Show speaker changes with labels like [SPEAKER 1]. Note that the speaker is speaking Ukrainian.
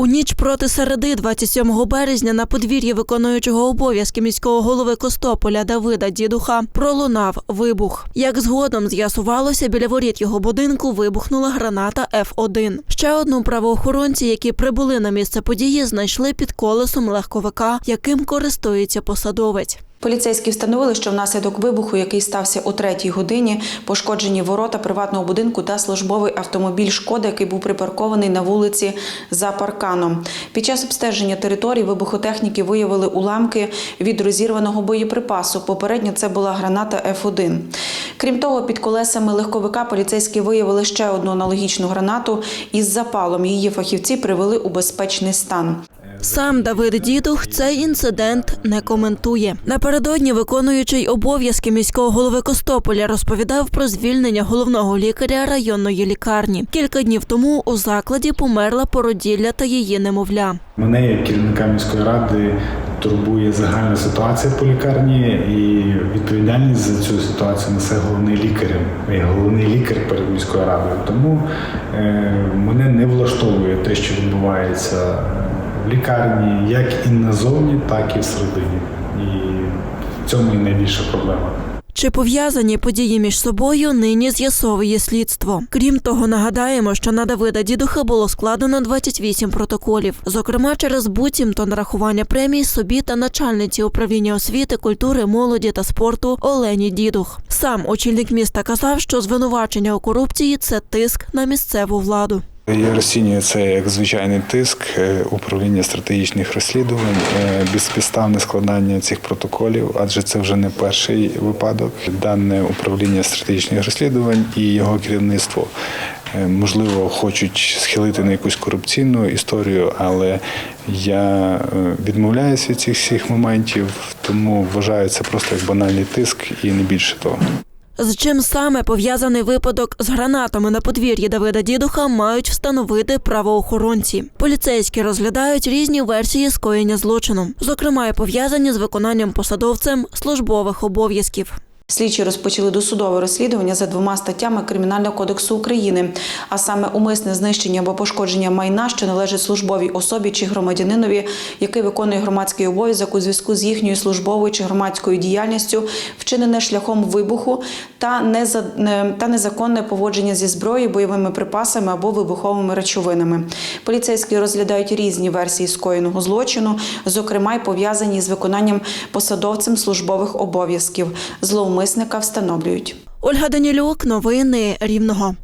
[SPEAKER 1] У ніч проти середи, 27 березня, на подвір'ї виконуючого обов'язки міського голови Костополя Давида Дідуха пролунав вибух. Як згодом з'ясувалося, біля воріт його будинку вибухнула граната Ф1. Ще одну правоохоронці, які прибули на місце події, знайшли під колесом легковика, яким користується посадовець.
[SPEAKER 2] Поліцейські встановили, що внаслідок вибуху, який стався о третій годині, пошкоджені ворота приватного будинку та службовий автомобіль Шкода, який був припаркований на вулиці за парканом. Під час обстеження території вибухотехніки виявили уламки від розірваного боєприпасу. Попередньо це була граната Ф1. Крім того, під колесами легковика поліцейські виявили ще одну аналогічну гранату із запалом. Її фахівці привели у безпечний стан.
[SPEAKER 1] Сам Давид Дідух цей інцидент не коментує. Напередодні виконуючий обов'язки міського голови Костополя розповідав про звільнення головного лікаря районної лікарні. Кілька днів тому у закладі померла породілля та її немовля.
[SPEAKER 3] Мене як керівника міської ради турбує загальна ситуація по лікарні і відповідальність за цю ситуацію несе головний лікар. Я головний лікар перед міською радою. Тому е, мене не влаштовує те, що відбувається лікарні, як і назовні, так і всередині. І в цьому і найбільша проблема.
[SPEAKER 1] Чи пов'язані події між собою нині з'ясовує слідство. Крім того, нагадаємо, що на Давида Дідуха було складено 28 протоколів, зокрема через буцімто нарахування премій собі та начальниці управління освіти, культури, молоді та спорту Олені Дідух. Сам очільник міста казав, що звинувачення у корупції це тиск на місцеву владу.
[SPEAKER 4] Я розцінюю це як звичайний тиск е, управління стратегічних розслідувань, е, безпідставне складання цих протоколів, адже це вже не перший випадок. Дане управління стратегічних розслідувань і його керівництво е, можливо хочуть схилити на якусь корупційну історію, але я е, відмовляюся від цих всіх моментів, тому вважаю це просто як банальний тиск і не більше того.
[SPEAKER 1] З чим саме пов'язаний випадок з гранатами на подвір'ї Давида Дідуха мають встановити правоохоронці. Поліцейські розглядають різні версії скоєння злочину, зокрема й пов'язані з виконанням посадовцем службових обов'язків.
[SPEAKER 2] Слідчі розпочали досудове розслідування за двома статтями Кримінального кодексу України, а саме умисне знищення або пошкодження майна, що належить службовій особі чи громадянинові, який виконує громадський обов'язок у зв'язку з їхньою службовою чи громадською діяльністю, вчинене шляхом вибуху та неза- та незаконне поводження зі зброєю, бойовими припасами або вибуховими речовинами. Поліцейські розглядають різні версії скоєного злочину, зокрема й пов'язані з виконанням посадовцем службових обов'язків. Зловмисника встановлюють.
[SPEAKER 1] Ольга Данілюк, новини Рівного.